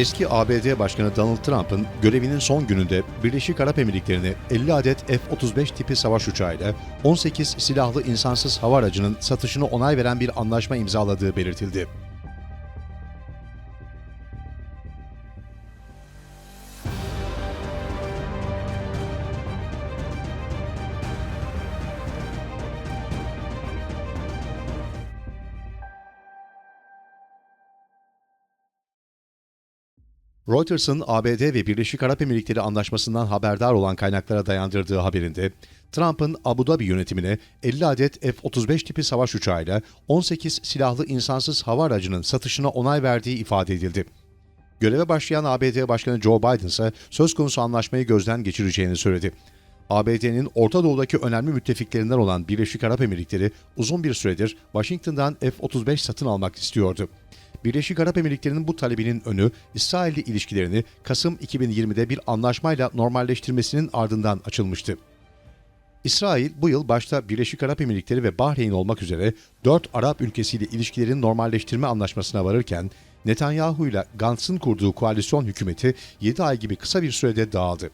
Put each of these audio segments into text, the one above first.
Eski ABD Başkanı Donald Trump'ın görevinin son gününde Birleşik Arap Emirlikleri'ne 50 adet F-35 tipi savaş uçağıyla 18 silahlı insansız hava aracının satışını onay veren bir anlaşma imzaladığı belirtildi. Reuters'ın ABD ve Birleşik Arap Emirlikleri anlaşmasından haberdar olan kaynaklara dayandırdığı haberinde, Trump'ın Abu Dhabi yönetimine 50 adet F-35 tipi savaş uçağıyla 18 silahlı insansız hava aracının satışına onay verdiği ifade edildi. Göreve başlayan ABD Başkanı Joe Biden ise söz konusu anlaşmayı gözden geçireceğini söyledi. ABD'nin Orta Doğu'daki önemli müttefiklerinden olan Birleşik Arap Emirlikleri uzun bir süredir Washington'dan F-35 satın almak istiyordu. Birleşik Arap Emirlikleri'nin bu talebinin önü İsrail'le ilişkilerini Kasım 2020'de bir anlaşmayla normalleştirmesinin ardından açılmıştı. İsrail bu yıl başta Birleşik Arap Emirlikleri ve Bahreyn olmak üzere dört Arap ülkesiyle ilişkilerin normalleştirme anlaşmasına varırken Netanyahu ile Gantz'ın kurduğu koalisyon hükümeti 7 ay gibi kısa bir sürede dağıldı.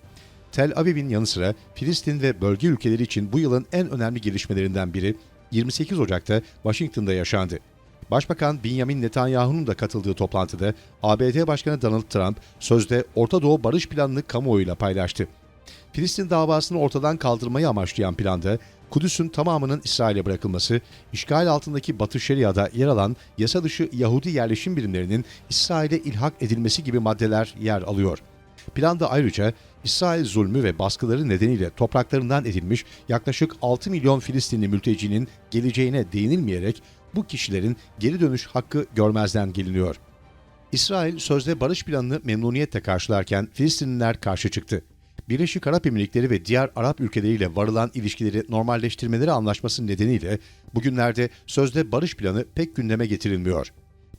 Tel Aviv'in yanı sıra Filistin ve bölge ülkeleri için bu yılın en önemli gelişmelerinden biri 28 Ocak'ta Washington'da yaşandı. Başbakan Benjamin Netanyahu'nun da katıldığı toplantıda ABD Başkanı Donald Trump sözde Orta Doğu barış planını kamuoyuyla paylaştı. Filistin davasını ortadan kaldırmayı amaçlayan planda Kudüs'ün tamamının İsrail'e bırakılması, işgal altındaki Batı Şeria'da yer alan yasa dışı Yahudi yerleşim birimlerinin İsrail'e ilhak edilmesi gibi maddeler yer alıyor. Planda ayrıca İsrail zulmü ve baskıları nedeniyle topraklarından edilmiş yaklaşık 6 milyon Filistinli mültecinin geleceğine değinilmeyerek bu kişilerin geri dönüş hakkı görmezden geliniyor. İsrail sözde barış planını memnuniyetle karşılarken Filistinliler karşı çıktı. Birleşik Arap Emirlikleri ve diğer Arap ülkeleriyle varılan ilişkileri normalleştirmeleri anlaşması nedeniyle bugünlerde sözde barış planı pek gündeme getirilmiyor.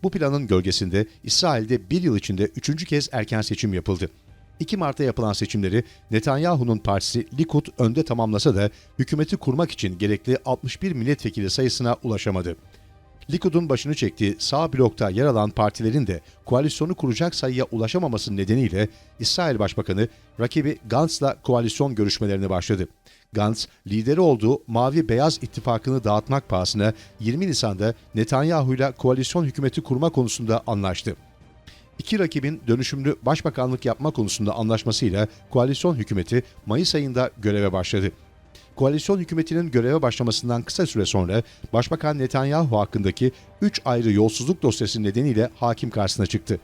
Bu planın gölgesinde İsrail'de bir yıl içinde üçüncü kez erken seçim yapıldı. 2 Mart'ta yapılan seçimleri Netanyahu'nun partisi Likud önde tamamlasa da hükümeti kurmak için gerekli 61 milletvekili sayısına ulaşamadı. Likud'un başını çektiği sağ blokta yer alan partilerin de koalisyonu kuracak sayıya ulaşamaması nedeniyle İsrail Başbakanı rakibi Gantz'la koalisyon görüşmelerine başladı. Gantz, lideri olduğu Mavi Beyaz ittifakını dağıtmak pahasına 20 Nisan'da Netanyahu'yla koalisyon hükümeti kurma konusunda anlaştı. İki rakibin dönüşümlü başbakanlık yapma konusunda anlaşmasıyla koalisyon hükümeti Mayıs ayında göreve başladı. Koalisyon hükümetinin göreve başlamasından kısa süre sonra Başbakan Netanyahu hakkındaki 3 ayrı yolsuzluk dosyası nedeniyle hakim karşısına çıktı.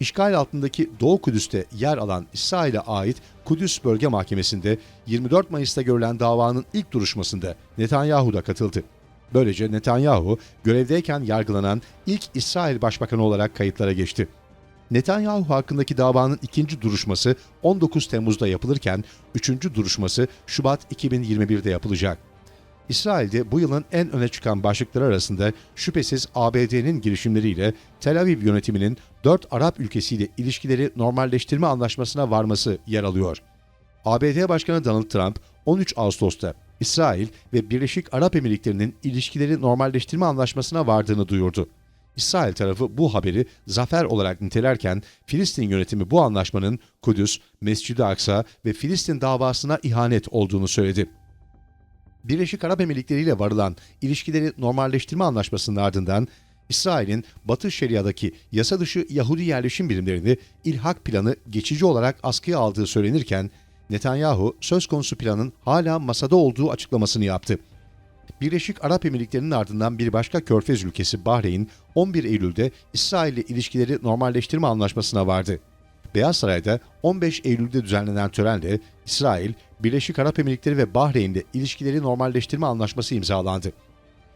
İşgal altındaki Doğu Kudüs'te yer alan İsrail'e ait Kudüs Bölge Mahkemesi'nde 24 Mayıs'ta görülen davanın ilk duruşmasında Netanyahu da katıldı. Böylece Netanyahu görevdeyken yargılanan ilk İsrail Başbakanı olarak kayıtlara geçti. Netanyahu hakkındaki davanın ikinci duruşması 19 Temmuz'da yapılırken üçüncü duruşması Şubat 2021'de yapılacak. İsrail'de bu yılın en öne çıkan başlıkları arasında şüphesiz ABD'nin girişimleriyle Tel Aviv yönetiminin dört Arap ülkesiyle ilişkileri normalleştirme anlaşmasına varması yer alıyor. ABD Başkanı Donald Trump 13 Ağustos'ta İsrail ve Birleşik Arap Emirlikleri'nin ilişkileri normalleştirme anlaşmasına vardığını duyurdu. İsrail tarafı bu haberi zafer olarak nitelerken Filistin yönetimi bu anlaşmanın Kudüs, Mescid-i Aksa ve Filistin davasına ihanet olduğunu söyledi. Birleşik Arap Emirlikleri ile varılan ilişkileri normalleştirme anlaşmasının ardından İsrail'in Batı Şeria'daki yasa dışı Yahudi yerleşim birimlerini ilhak planı geçici olarak askıya aldığı söylenirken Netanyahu söz konusu planın hala masada olduğu açıklamasını yaptı. Birleşik Arap Emirlikleri'nin ardından bir başka körfez ülkesi Bahreyn 11 Eylül'de İsrail ile ilişkileri normalleştirme anlaşmasına vardı. Beyaz Saray'da 15 Eylül'de düzenlenen törenle İsrail, Birleşik Arap Emirlikleri ve Bahreyn'de ilişkileri normalleştirme anlaşması imzalandı.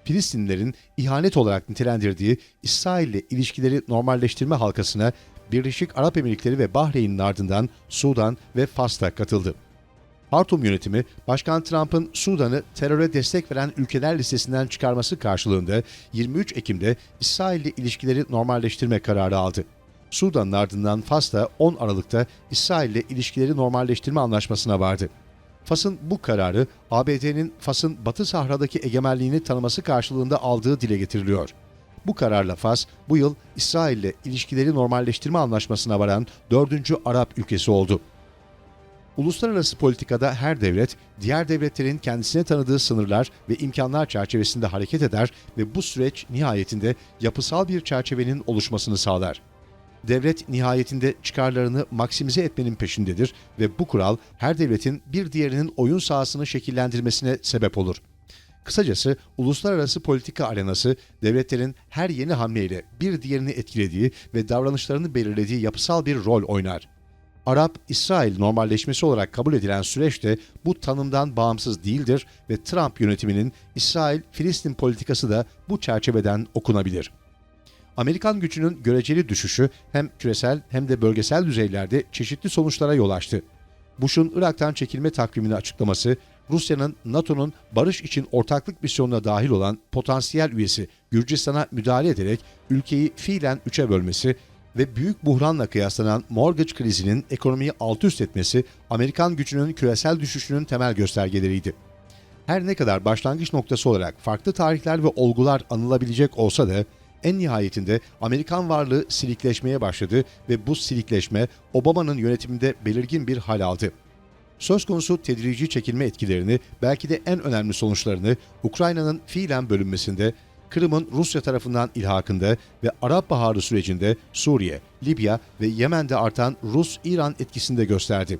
Filistinlilerin ihanet olarak nitelendirdiği İsrail ile ilişkileri normalleştirme halkasına Birleşik Arap Emirlikleri ve Bahreyn'in ardından Sudan ve Fas'ta katıldı. Hartum yönetimi, Başkan Trump'ın Sudan'ı teröre destek veren ülkeler listesinden çıkarması karşılığında 23 Ekim'de İsrail ile ilişkileri normalleştirme kararı aldı. Sudan'ın ardından Fas da 10 Aralık'ta İsrail ile ilişkileri normalleştirme anlaşmasına vardı. Fas'ın bu kararı ABD'nin Fas'ın Batı Sahra'daki egemenliğini tanıması karşılığında aldığı dile getiriliyor. Bu kararla Fas bu yıl İsrail ile ilişkileri normalleştirme anlaşmasına varan dördüncü Arap ülkesi oldu. Uluslararası politikada her devlet, diğer devletlerin kendisine tanıdığı sınırlar ve imkanlar çerçevesinde hareket eder ve bu süreç nihayetinde yapısal bir çerçevenin oluşmasını sağlar. Devlet nihayetinde çıkarlarını maksimize etmenin peşindedir ve bu kural her devletin bir diğerinin oyun sahasını şekillendirmesine sebep olur. Kısacası uluslararası politika arenası devletlerin her yeni hamleyle bir diğerini etkilediği ve davranışlarını belirlediği yapısal bir rol oynar. Arap-İsrail normalleşmesi olarak kabul edilen süreç de bu tanımdan bağımsız değildir ve Trump yönetiminin İsrail-Filistin politikası da bu çerçeveden okunabilir. Amerikan gücünün göreceli düşüşü hem küresel hem de bölgesel düzeylerde çeşitli sonuçlara yol açtı. Bush'un Irak'tan çekilme takvimini açıklaması, Rusya'nın NATO'nun barış için ortaklık misyonuna dahil olan potansiyel üyesi Gürcistan'a müdahale ederek ülkeyi fiilen üçe bölmesi ve büyük buhranla kıyaslanan mortgage krizinin ekonomiyi alt üst etmesi Amerikan gücünün küresel düşüşünün temel göstergeleriydi. Her ne kadar başlangıç noktası olarak farklı tarihler ve olgular anılabilecek olsa da en nihayetinde Amerikan varlığı silikleşmeye başladı ve bu silikleşme Obama'nın yönetiminde belirgin bir hal aldı. Söz konusu tedrici çekilme etkilerini belki de en önemli sonuçlarını Ukrayna'nın fiilen bölünmesinde, Kırım'ın Rusya tarafından ilhakında ve Arap Baharı sürecinde Suriye, Libya ve Yemen'de artan Rus-İran etkisinde gösterdi.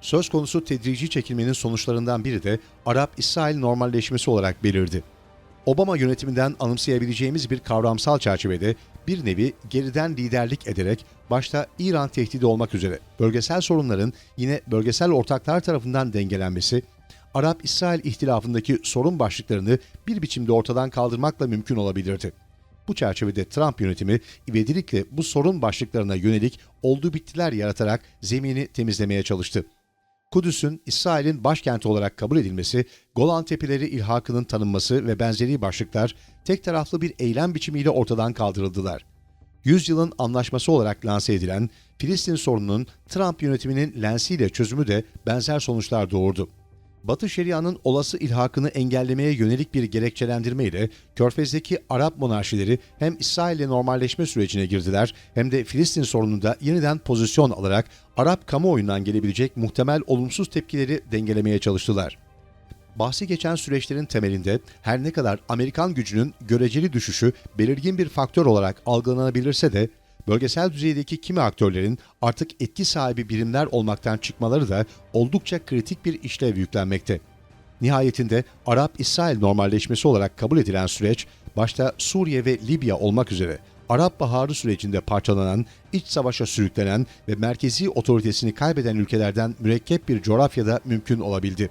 Söz konusu tedrici çekilmenin sonuçlarından biri de Arap-İsrail normalleşmesi olarak belirdi. Obama yönetiminden anımsayabileceğimiz bir kavramsal çerçevede bir nevi geriden liderlik ederek başta İran tehdidi olmak üzere bölgesel sorunların yine bölgesel ortaklar tarafından dengelenmesi, Arap-İsrail ihtilafındaki sorun başlıklarını bir biçimde ortadan kaldırmakla mümkün olabilirdi. Bu çerçevede Trump yönetimi ivedilikle bu sorun başlıklarına yönelik olduğu bittiler yaratarak zemini temizlemeye çalıştı. Kudüs'ün İsrail'in başkenti olarak kabul edilmesi, Golan Tepeleri ilhakının tanınması ve benzeri başlıklar tek taraflı bir eylem biçimiyle ortadan kaldırıldılar. Yüzyılın anlaşması olarak lanse edilen Filistin sorununun Trump yönetiminin lensiyle çözümü de benzer sonuçlar doğurdu. Batı Şeria'nın olası ilhakını engellemeye yönelik bir gerekçelendirme ile Körfez'deki Arap monarşileri hem İsrail'le normalleşme sürecine girdiler hem de Filistin sorununda yeniden pozisyon alarak Arap kamuoyundan gelebilecek muhtemel olumsuz tepkileri dengelemeye çalıştılar. Bahsi geçen süreçlerin temelinde her ne kadar Amerikan gücünün göreceli düşüşü belirgin bir faktör olarak algılanabilirse de bölgesel düzeydeki kimi aktörlerin artık etki sahibi birimler olmaktan çıkmaları da oldukça kritik bir işlev yüklenmekte. Nihayetinde Arap-İsrail normalleşmesi olarak kabul edilen süreç, başta Suriye ve Libya olmak üzere Arap Baharı sürecinde parçalanan, iç savaşa sürüklenen ve merkezi otoritesini kaybeden ülkelerden mürekkep bir coğrafyada mümkün olabildi.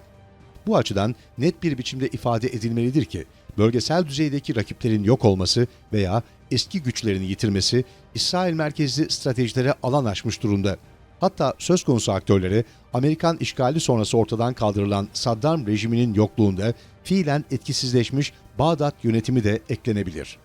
Bu açıdan net bir biçimde ifade edilmelidir ki, bölgesel düzeydeki rakiplerin yok olması veya eski güçlerini yitirmesi İsrail merkezli stratejilere alan açmış durumda. Hatta söz konusu aktörlere Amerikan işgali sonrası ortadan kaldırılan Saddam rejiminin yokluğunda fiilen etkisizleşmiş Bağdat yönetimi de eklenebilir.